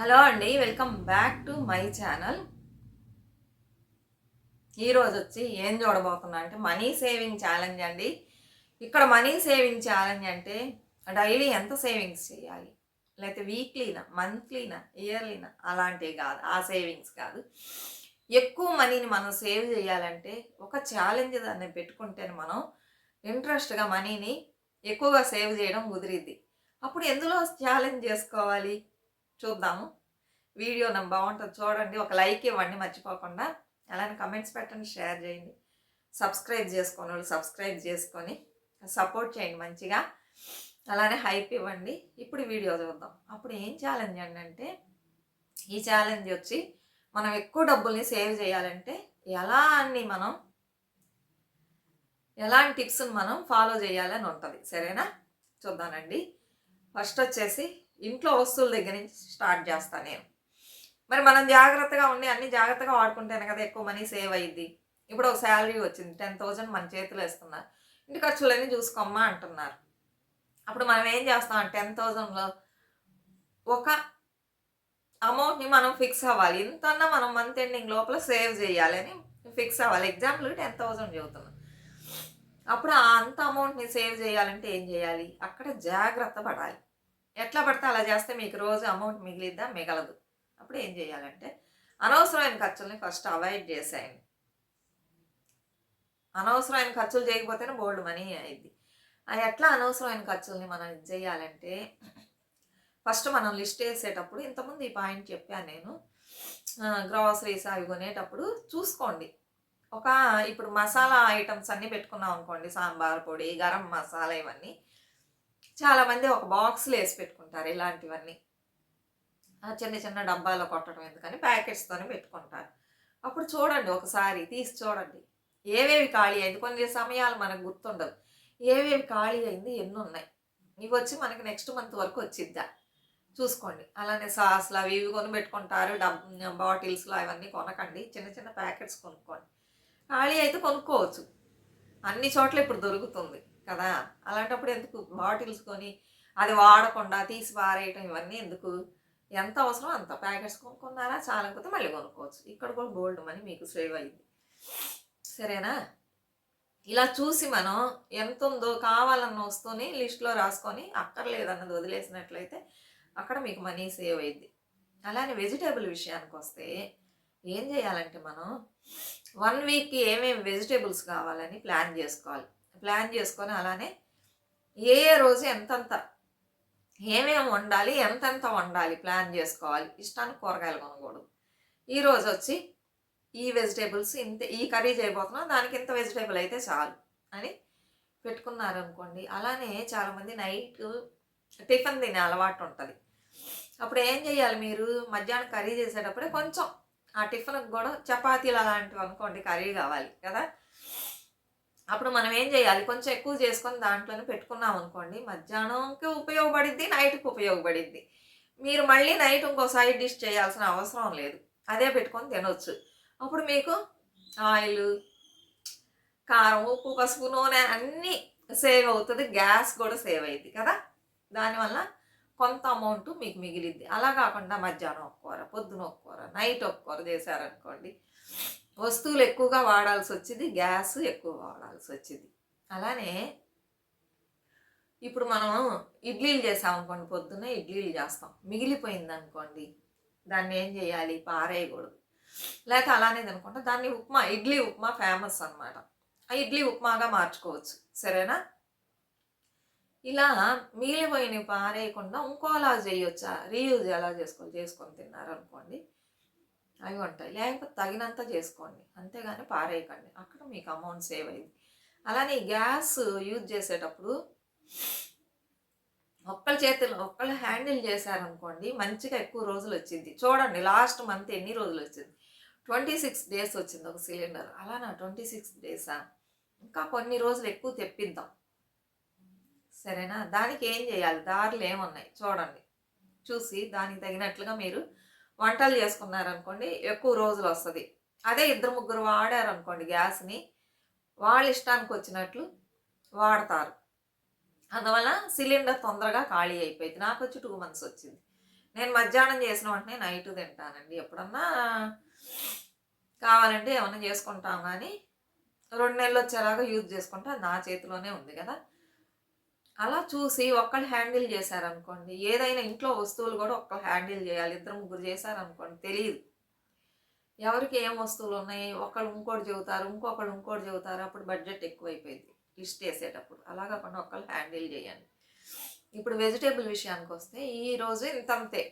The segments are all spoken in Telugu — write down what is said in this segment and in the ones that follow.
హలో అండి welcome back to my channel. ఈరోజు వచ్చి ఏం చూడబోతున్నా అంటే మనీ సేవింగ్ ఛాలెంజ్ అండి. ఇక్కడ మనీ సేవింగ్ ఛాలెంజ్ అంటే డైలీ ఎంత సేవింగ్స్ చేయాలి? లేకపోతే వీక్లీనా మంత్లీనా ఇయర్లీనా? అలాంటివి కాదు ఆ సేవింగ్స్ కాదు. ఎక్కువ మనీని మనం సేవ్ చేయాలంటే ఒక ఛాలెంజ్ దాన్ని పెట్టుకుంటేనే మనం ఇంట్రెస్ట్గా మనీని ఎక్కువగా సేవ్ చేయడం కుదిరిద్ది. అప్పుడు ఎందులో ఛాలెంజ్ చేసుకోవాలి? చూద్దాము. వీడియో నాకు బాగుంటుంది చూడండి. ఒక లైక్ ఇవ్వండి మర్చిపోకుండా. అలానే కమెంట్స్ పెట్టండి షేర్ చేయండి. సబ్స్క్రైబ్ చేసుకొని వాళ్ళు సబ్స్క్రైబ్ చేసుకొని సపోర్ట్ చేయండి మంచిగా. అలానే హైప్ ఇవ్వండి. ఇప్పుడు వీడియో చూద్దాం. అప్పుడు ఏం ఛాలెంజ్ అండి అంటే ఈ ఛాలెంజ్ వచ్చి మనం ఎక్కువ డబ్బుల్ని సేవ్ చేయాలంటే ఎలా అన్ని మనం? ఎలాంటి టిప్స్ని మనం ఫాలో చేయాలని ఉంటుంది. సరేనా? చూద్దానండి ఫస్ట్ వచ్చేసి ఇంట్లో వస్తువుల దగ్గర నుంచి స్టార్ట్ చేస్తాను నేను. మరి మనం జాగ్రత్తగా ఉండి అన్ని జాగ్రత్తగా వాడుకుంటేనే కదా ఎక్కువ మనీ సేవ్ అయ్యిద్ది. ఇప్పుడు ఒక శాలరీ వచ్చింది టెన్ థౌజండ్ మన చేతిలో ఇస్తున్నారు ఇంటి ఖర్చులన్నీ చూసుకోమ్మా అంటున్నారు. అప్పుడు మనం ఏం చేస్తాం టెన్ థౌజండ్లో ఒక అమౌంట్ని మనం ఫిక్స్ అవ్వాలి. ఇంతన్నా మనం మంత్ ఎండింగ్ లోపల సేవ్ చేయాలి అని ఫిక్స్ అవ్వాలి. ఎగ్జాంపుల్ టెన్ థౌజండ్ చెబుతున్నాం. అప్పుడు ఆ అంత అమౌంట్ని సేవ్ చేయాలంటే ఏం చేయాలి? అక్కడ జాగ్రత్త పడాలి. ఎట్లా పడితే అలా చేస్తే మీకు రోజు అమౌంట్ మిగిలిద్దా? మిగలదు. అప్పుడు ఏం చేయాలంటే అనవసరమైన ఖర్చుల్ని ఫస్ట్ అవాయిడ్ చేసేయండి. అనవసరమైన ఖర్చులు చేయకపోతేనే బోల్డ్ మనీ అయింది అది ఎట్లా అనవసరమైన ఖర్చుల్ని మనం ఇది చేయాలంటే ఫస్ట్ మనం లిస్ట్ వేసేటప్పుడు ఇంతకుముందు ఈ పాయింట్ చెప్పాను నేను. గ్రాసరీస్ అవి కొనేటప్పుడు చూసుకోండి. ఒక ఇప్పుడు మసాలా ఐటమ్స్ అన్నీ పెట్టుకున్నాం అనుకోండి సాంబార్ పొడి గరం మసాలా ఇవన్నీ. చాలామంది ఒక బాక్స్లో వేసి పెట్టుకుంటారు ఇలాంటివన్నీ. ఆ చిన్న చిన్న డబ్బాలో కొట్టడం ఎందుకని ప్యాకెట్స్తోనే పెట్టుకుంటారు. అప్పుడు చూడండి ఒకసారి తీసి చూడండి. ఏవేవి ఖాళీ అయింది? కొన్ని సమయాలు మనకు గుర్తుండదు ఏవేవి ఖాళీ అయింది? ఎన్ని ఉన్నాయి? ఇవి వచ్చి మనకి నెక్స్ట్ మంత్ వరకు వచ్చిద్దా? చూసుకోండి. అలానే సాస్లు అవి ఇవి కొని పెట్టుకుంటారు డబ్ బాటిల్స్లో అవన్నీ కొనకండి. చిన్న చిన్న ప్యాకెట్స్ కొనుక్కోండి. ఖాళీ అయితే కొనుక్కోవచ్చు. అన్ని చోట్ల ఇప్పుడు దొరుకుతుంది. కదా? అలాంటప్పుడు ఎందుకు బాటిల్స్ కొని అది వాడకుండా తీసి పారేయటం ఇవన్నీ ఎందుకు? ఎంత అవసరం అంత ప్యాకెట్స్ కొనుక్కున్నారా? చాలకపోతే మళ్ళీ కొనుక్కోవచ్చు. ఇక్కడ కూడా గోల్డ్ మనీ మీకు సేవ్ అయింది. సరేనా? ఇలా చూసి మనం ఎంత ఉందో కావాలన్న వస్తువుని లిస్ట్లో రాసుకొని అక్కర్లేదన్నది వదిలేసినట్లయితే అక్కడ మీకు మనీ సేవ్ అయింది. అలానే వెజిటేబుల్ విషయానికి వస్తే ఏం చేయాలంటే మనం వన్ వీక్కి ఏమేమి వెజిటేబుల్స్ కావాలని ప్లాన్ చేసుకోవాలి. ప్లాన్ చేసుకొని అలానే ఏ ఏ రోజు ఎంతంత ఏమేమి వండాలి ఎంతెంత వండాలి ప్లాన్ చేసుకోవాలి. ఇష్టానికి కూరగాయలు కొనకూడదు. ఈరోజు వచ్చి ఈ వెజిటేబుల్స్ ఇంత ఈ కర్రీ చేయబోతున్నాం దానికి ఇంత వెజిటేబుల్ అయితే చాలు అని పెట్టుకున్నారనుకోండి. అలానే చాలామంది నైట్ టిఫిన్ తినే అలవాటు ఉంటుంది. అప్పుడు ఏం చేయాలి మీరు? మధ్యాహ్నం కర్రీ చేసేటప్పుడే కొంచెం ఆ టిఫిన్కి కూడా చపాతీలు అలాంటివి అనుకోండి కర్రీ కావాలి కదా. అప్పుడు మనం ఏం చేయాలి? కొంచెం ఎక్కువ చేసుకొని దాంట్లోనే పెట్టుకున్నాం అనుకోండి మధ్యాహ్నంకి ఉపయోగపడిద్ది నైట్కి ఉపయోగపడిద్ది. మీరు మళ్ళీ నైట్ ఇంకో సైడ్ డిష్ చేయాల్సిన అవసరం లేదు. అదే పెట్టుకొని తినొచ్చు. అప్పుడు మీకు ఆయిల్ కారం ఉప్పు పసుపు నూనె అన్నీ సేవ్ అవుతుంది గ్యాస్ కూడా సేవ్ అయింది కదా? దానివల్ల కొంత అమౌంట్ మీకు మిగిలిద్ది. అలా కాకుండా మధ్యాహ్నం ఒక కూర పొద్దున ఒక కూర నైట్ ఒక కూర చేశారనుకోండి వస్తువులు ఎక్కువగా వాడాల్సి వచ్చింది గ్యాస్ ఎక్కువ వాడాల్సి వచ్చింది అలానే ఇప్పుడు మనం ఇడ్లీలు చేసాం అనుకోండి పొద్దున్న ఇడ్లీలు చేస్తాం. మిగిలిపోయింది అనుకోండి దాన్ని ఏం చేయాలి? పారేయకూడదు. లేక అలానే అనుకుంటా దాన్ని ఉప్మా ఇడ్లీ ఉప్మా ఫేమస్ అనమాట ఆ ఇడ్లీ ఉప్మాగా మార్చుకోవచ్చు. సరేనా? ఇలా మిగిలిపోయినవి పారేయకుండా ఇంకోలా చేయొచ్చా? రీయూజ్ ఎలా చేసుకోవాలి చేసుకొని తిన్నారనుకోండి అవి ఉంటాయి లేకపోతే తగినంత చేసుకోండి. అంతేగాని పారేయకండి. అక్కడ మీకు అమౌంట్ సేవ్ అయింది అలానే గ్యాస్ యూజ్ చేసేటప్పుడు ఒక్కళ్ళ చేతులు ఒక్కళ్ళు హ్యాండిల్ చేశారనుకోండి మంచిగా ఎక్కువ రోజులు వచ్చింది. చూడండి లాస్ట్ మంత్ ఎన్ని రోజులు వచ్చింది? ట్వంటీ సిక్స్ డేస్ వచ్చింది ఒక సిలిండర్. అలానా? ట్వంటీ సిక్స్ డేసా? ఇంకా కొన్ని రోజులు ఎక్కువ తెప్పిద్దాం. సరేనా? దానికి ఏం చేయాలి? దారులు ఏమున్నాయి? చూడండి. చూసి దానికి తగినట్లుగా మీరు వంటలు చేసుకున్నారనుకోండి ఎక్కువ రోజులు వస్తుంది. అదే ఇద్దరు ముగ్గురు వాడారనుకోండి గ్యాస్ని వాళ్ళ ఇష్టానికి వచ్చినట్లు వాడతారు. అందువల్ల సిలిండర్ తొందరగా ఖాళీ అయిపోయింది. నాకు వచ్చి టూ మంత్స్ వచ్చింది. నేను మధ్యాహ్నం చేసిన వెంటనే నైట్ తింటానండి. ఎప్పుడన్నా కావాలంటే ఏమన్నా చేసుకుంటాం కానీ రెండు నెలలు వచ్చేలాగా యూజ్ చేసుకుంటే అది నా చేతిలోనే ఉంది కదా. అలా చూసి ఒక్కళ్ళు హ్యాండిల్ చేశారనుకోండి ఏదైనా ఇంట్లో వస్తువులు కూడా ఒక్కళ్ళు హ్యాండిల్ చేయాలి. ఇద్దరు ముగ్గురు చేశారనుకోండి తెలియదు ఎవరికి ఏం వస్తువులు ఉన్నాయి? ఒకళ్ళు ఇంకోటి చెబుతారు ఇంకొకళ్ళు ఇంకోటి చెబుతారు అప్పుడు బడ్జెట్ ఎక్కువైపోయింది లిస్ట్ వేసేటప్పుడు అలా కాకుండా ఒకళ్ళు హ్యాండిల్ చేయండి. ఇప్పుడు వెజిటేబుల్ విషయానికి వస్తే ఈరోజు ఇంతంతే.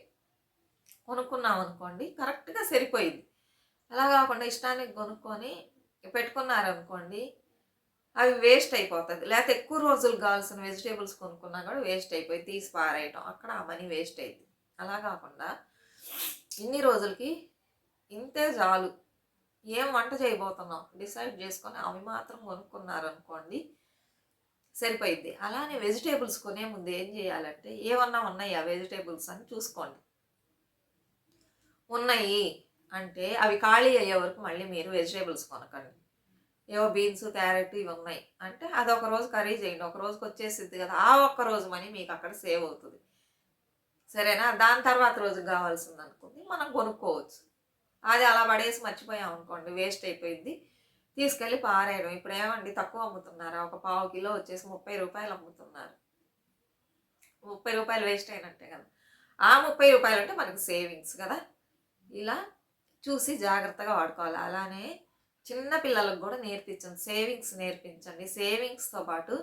కొనుక్కున్నాం అనుకోండి కరెక్ట్గా సరిపోయింది. అలా కాకుండా ఇష్టానికి కొనుక్కొని పెట్టుకున్నారనుకోండి అవి వేస్ట్ అయిపోతుంది. లేకపోతే ఎక్కువ రోజులు కావాల్సిన వెజిటేబుల్స్ కొనుక్కున్నా కూడా వేస్ట్ అయిపోయి తీసి పారేయటం. అక్కడ ఆ మనీ వేస్ట్ అయింది అలా కాకుండా ఇన్ని రోజులకి ఇంతే చాలు. ఏం వంట చేయబోతున్నాం? డిసైడ్ చేసుకొని అవి మాత్రం కొనుక్కున్నారనుకోండి సరిపోయిద్ది. అలానే వెజిటేబుల్స్ కొనే ముందు ఏం చేయాలంటే ఏమన్నా ఉన్నాయా వెజిటేబుల్స్ అని చూసుకోండి. ఉన్నాయి అంటే అవి ఖాళీ అయ్యే వరకు మళ్ళీ మీరు వెజిటేబుల్స్ కొనకండి. ఏవో బీన్స్ క్యారెట్ ఇవి ఉన్నాయి అంటే అది ఒక రోజు కర్రీ చేయండి ఒక రోజుకి వచ్చేసిద్ది కదా ఆ ఒక్క రోజు మనీ మీకు అక్కడ సేవ్ అవుతుంది. సరేనా? దాని తర్వాత రోజు కావాల్సింది అనుకుంది మనం కొనుక్కోవచ్చు. అది అలా పడేసి మర్చిపోయాం అనుకోండి వేస్ట్ అయిపోయింది తీసుకెళ్ళి పారేయడం. ఇప్పుడు ఏమండి తక్కువ అమ్ముతున్నారా? ఒక పావు కిలో వచ్చేసి ముప్పై రూపాయలు అమ్ముతున్నారు. ముప్పై రూపాయలు వేస్ట్ అయినట్టే కదా. ఆ ముప్పై రూపాయలు అంటే మనకి సేవింగ్స్ కదా. ఇలా చూసి జాగ్రత్తగా వాడుకోవాలి. అలానే చిన్న పిల్లలకు కూడా నేర్పించండి. సేవింగ్స్ నేర్పించండి. సేవింగ్స్తో పాటు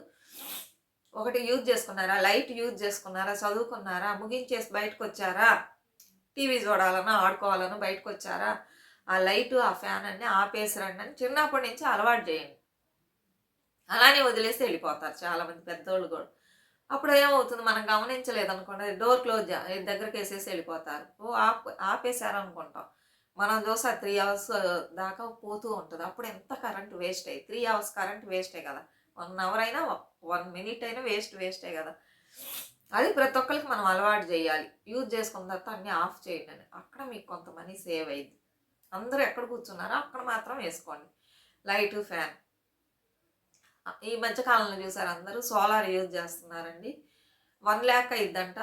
ఒకటి యూజ్ చేసుకున్నారా? లైట్ యూజ్ చేసుకున్నారా? చదువుకున్నారా? ముగించేసి బయటకు వచ్చారా? టీవీ చూడాలన్నా ఆడుకోవాలన్నా బయటకు వచ్చారా? ఆ లైట్ ఆ ఫ్యాన్ అన్ని ఆపేసి రండి అని చిన్నప్పటి నుంచి అలవాటు చేయండి. అలానే వదిలేసి వెళ్ళిపోతారు చాలామంది పెద్దోళ్ళు కూడా. అప్పుడు ఏమవుతుంది? మనం గమనించలేదు అనుకోండి డోర్ క్లోజ్ దగ్గరికి వేసేసి వెళ్ళిపోతారు. ఓ ఆప్ ఆపేశారు అనుకుంటాం మనం చూసా త్రీ అవర్స్ దాకా పోతూ ఉంటుంది. అప్పుడు ఎంత కరెంట్ వేస్ట్ అయ్యి త్రీ అవర్స్ కరెంట్ వేస్టే కదా. వన్ అవర్ అయినా వన్ మినిట్ అయినా వేస్ట్ వేస్టే కదా. అది ప్రతి ఒక్కరికి మనం అలవాటు చేయాలి. యూజ్ చేసుకున్న తర్వాత అన్నీ ఆఫ్ చేయండి అని. అక్కడ మీకు కొంత మనీ సేవ్ అయింది అందరూ ఎక్కడ కూర్చున్నారో అక్కడ మాత్రం వేసుకోండి. లైట్ ఫ్యాన్ ఈ మధ్యకాలంలో చూసారు అందరూ సోలార్ యూజ్ చేస్తున్నారండి. One lakh అయిద్దంట.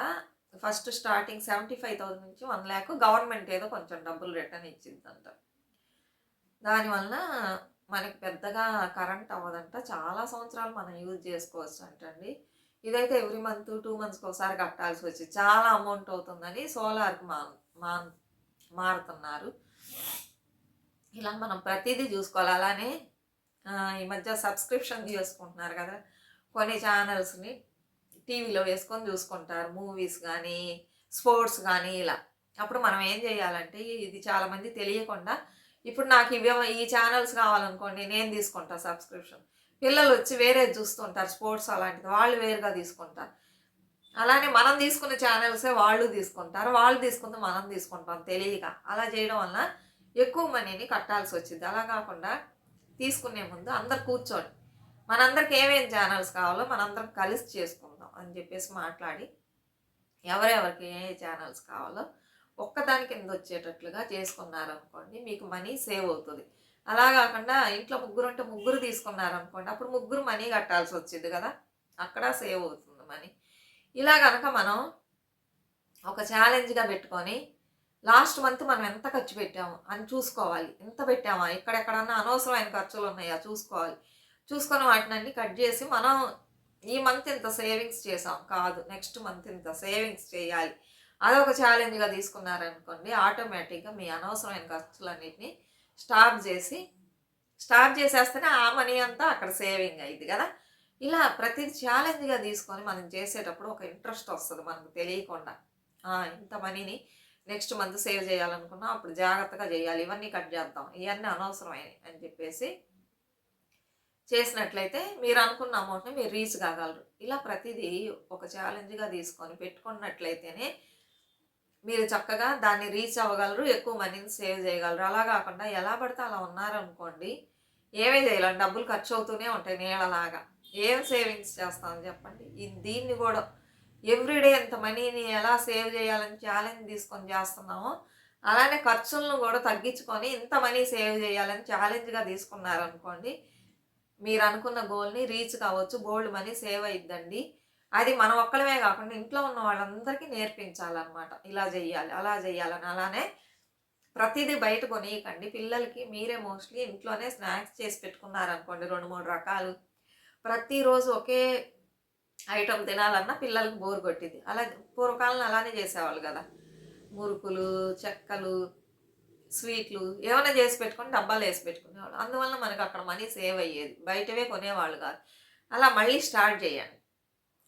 First starting seventy five thousand నుంచి వన్ ల్యాక్ గవర్నమెంట్ ఏదో కొంచెం డబ్బులు రిటర్న్ ఇచ్చిందంట. దానివల్ల మనకి పెద్దగా కరెంట్ అవ్వదంట. చాలా సంవత్సరాలు మనం యూజ్ చేసుకోవచ్చు అంటండి. ఇదైతే ఎవ్రీ మంత్ టూ మంత్స్కి ఒకసారి కట్టాల్సి వచ్చి చాలా అమౌంట్ అవుతుందని సోలార్కి మా మా మారుతున్నారు. ఇలా మనం ప్రతిదీ చూసుకోవాలి. అలానే ఈ మధ్య సబ్స్క్రిప్షన్ చేసుకుంటున్నారు కదా కొన్ని ఛానల్స్ని టీవీలో వేసుకొని చూసుకుంటారు మూవీస్ కానీ స్పోర్ట్స్ కానీ ఇలా. అప్పుడు మనం ఏం చేయాలంటే ఇది చాలామంది తెలియకుండా ఇప్పుడు నాకు ఇవే ఈ ఛానల్స్ కావాలనుకోండి నేను తీసుకుంటా సబ్స్క్రిప్షన్ పిల్లలు వచ్చి వేరే చూస్తుంటారు స్పోర్ట్స్ అలాంటిది వాళ్ళు వేరుగా తీసుకుంటారు అలానే మనం తీసుకున్న ఛానల్సే వాళ్ళు తీసుకుంటారు వాళ్ళు తీసుకుంటే మనం తీసుకుంటాం తెలియక. అలా చేయడం వల్ల ఎక్కువ మనీని కట్టాల్సి వచ్చింది. అలా కాకుండా తీసుకునే ముందు అందరు కూర్చోండి. మనందరికి ఏమేమి ఛానల్స్ కావాలో మనందరం కలిసి చేసుకుందాం అని చెప్పేసి మాట్లాడి ఎవరెవరికి ఏ ఛానల్స్ కావాలో ఒక్కదాని కింద వచ్చేటట్లుగా చేసుకున్నారనుకోండి మీకు మనీ సేవ్ అవుతుంది. అలా కాకుండా ఇంట్లో ముగ్గురు ఉంటే ముగ్గురు తీసుకున్నారనుకోండి అప్పుడు ముగ్గురు మనీ కట్టాల్సి వచ్చింది కదా అక్కడ సేవ్ అవుతుంది మనీ. ఇలా కనుక మనం ఒక ఛాలెంజ్గా పెట్టుకొని లాస్ట్ మంత్ మనం ఎంత ఖర్చు పెట్టాము అని చూసుకోవాలి. ఎంత పెట్టామా? ఎక్కడెక్కడన్నా అనవసరమైన ఖర్చులు ఉన్నాయా? చూసుకోవాలి. చూసుకొని వాటిని అన్ని కట్ చేసి మనం ఈ మంత్ ఇంత సేవింగ్స్ చేసాం. కాదు నెక్స్ట్ మంత్ ఇంత సేవింగ్స్ చేయాలి. అదొక ఛాలెంజ్గా తీసుకున్నారనుకోండి ఆటోమేటిక్గా మీ అనవసరమైన ఖర్చులన్నింటినీ స్టాప్ చేసి స్టాప్ చేసేస్తేనే ఆ మనీ అంతా అక్కడ సేవింగ్ అయింది కదా. ఇలా ప్రతిది ఛాలెంజ్గా తీసుకొని మనం చేసేటప్పుడు ఒక ఇంట్రెస్ట్ వస్తుంది మనకు తెలియకుండా. ఇంత మనీని నెక్స్ట్ మంత్ సేవ్ చేయాలనుకున్నా అప్పుడు జాగ్రత్తగా చేయాలి ఇవన్నీ కట్ చేద్దాం ఇవన్నీ అనవసరమైనవి అని చెప్పేసి చేసినట్లయితే మీరు అనుకున్న అమౌంట్ని మీరు రీచ్ కాగలరు. ఇలా ప్రతిదీ ఒక ఛాలెంజ్గా తీసుకొని పెట్టుకున్నట్లయితేనే మీరు చక్కగా దాన్ని రీచ్ అవ్వగలరు ఎక్కువ మనీని సేవ్ చేయగలరు. అలా కాకుండా ఎలా పడితే అలా ఉన్నారనుకోండి ఏమీ చేయలేం. డబ్బులు ఖర్చు అవుతూనే ఉంటాయి నీళ్ళలాగా ఏం సేవింగ్స్ చేస్తాం చెప్పండి? దీన్ని కూడా ఎవ్రీడే ఎంత మనీని ఎలా సేవ్ చేయాలని ఛాలెంజ్ తీసుకొని చేస్తున్నామో అలానే ఖర్చులను కూడా తగ్గించుకొని ఇంత మనీ సేవ్ చేయాలని ఛాలెంజ్గా తీసుకున్నారనుకోండి మీరు అనుకున్న గోల్ని రీచ్ కావచ్చు గోల్డ్ మనీ సేవ్ అయిద్దండి. అది మనం ఒక్కలమే కాకుండా ఇంట్లో ఉన్న వాళ్ళందరికీ నేర్పించాలన్నమాట. ఇలా చెయ్యాలి అలా చెయ్యాలని. అలానే ప్రతిదీ బయట కొనియకండి. పిల్లలకి మీరే మోస్ట్లీ ఇంట్లోనే స్నాక్స్ చేసి పెట్టుకున్నారనుకోండి రెండు మూడు రకాలు. ప్రతిరోజు ఒకే ఐటమ్ తినాలన్నా పిల్లలకి బోర్ కొట్టింది అలా పూర్వకాలం అలానే చేసేవాళ్ళు కదా. మురుకులు చెక్కలు స్వీట్లు ఏమైనా చేసి పెట్టుకొని డబ్బాలు వేసి పెట్టుకునేవాళ్ళు. అందువల్ల మనకు అక్కడ మనీ సేవ్ అయ్యేది. బయటవే కొనేవాళ్ళు కాదు. అలా మళ్ళీ స్టార్ట్ చేయండి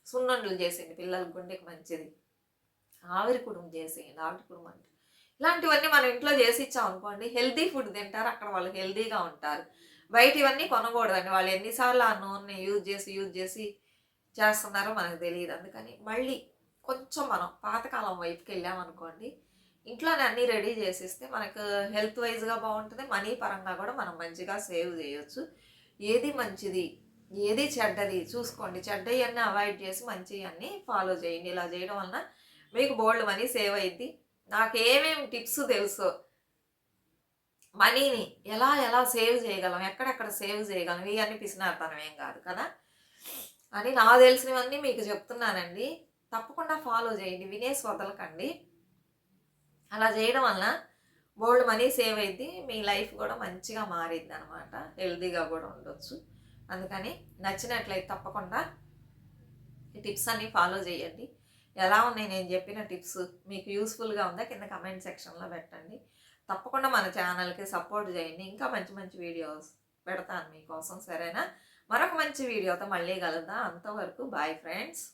సున్నుండలు చేసేయండి పిల్లల గుండెకి మంచిది. ఆవిరి కుడుము చేసేయండి ఆవిరి కుడుము అంటే. ఇలాంటివన్నీ మనం ఇంట్లో చేసి ఇచ్చాం అనుకోండి హెల్దీ ఫుడ్ తింటారు. అక్కడ వాళ్ళు హెల్దీగా ఉంటారు. బయట ఇవన్నీ కొనకూడదండి. వాళ్ళు ఎన్నిసార్లు ఆ నూనె యూజ్ చేసి యూజ్ చేసి చేస్తున్నారో మనకు తెలియదు. అందుకని మళ్ళీ కొంచెం మనం పాతకాలం వైపుకి వెళ్ళామనుకోండి ఇంట్లోనే అన్నీ రెడీ చేసిస్తే మనకు హెల్త్ వైజ్గా బాగుంటుంది మనీ పరంగా కూడా మనం మంచిగా సేవ్ చేయొచ్చు. ఏది మంచిది ఏది చెడ్డది చూసుకోండి. చెడ్డవి అవాయిడ్ చేసి మంచి అన్నీ ఫాలో చేయండి. ఇలా చేయడం వలన మీకు బోల్డ్ మనీ సేవ్ అయింది నాకు ఏమేమి టిప్స్ తెలుసో? మనీని ఎలా ఎలా సేవ్ చేయగలం? ఎక్కడెక్కడ సేవ్ చేయగలం? ఇవన్నీ పిసినార్తనం ఏం కాదు కదా? అని నాకు తెలిసినవన్నీ మీకు చెప్తున్నానండి. తప్పకుండా ఫాలో చేయండి. వినేసి వదలకండి అలా చేయడం వలన బోల్డ్ మనీ సేవ్ అయింది మీ లైఫ్ కూడా మంచిగా మారిద్ది అనమాట హెల్దీగా కూడా ఉండొచ్చు. అందుకని నచ్చినట్లయితే తప్పకుండా ఈ టిప్స్ అన్నీ ఫాలో చేయండి. ఎలా ఉన్నాయి నేను చెప్పిన టిప్స్ మీకు యూస్ఫుల్గా ఉందా కింద కమెంట్ సెక్షన్లో పెట్టండి. తప్పకుండా మన ఛానల్కి సపోర్ట్ చేయండి. ఇంకా మంచి మంచి వీడియోస్ పెడతాను మీకోసం సరేనా? మరొక మంచి వీడియోతో మళ్ళీ కలుద్దాం. అంతవరకు బాయ్ ఫ్రెండ్స్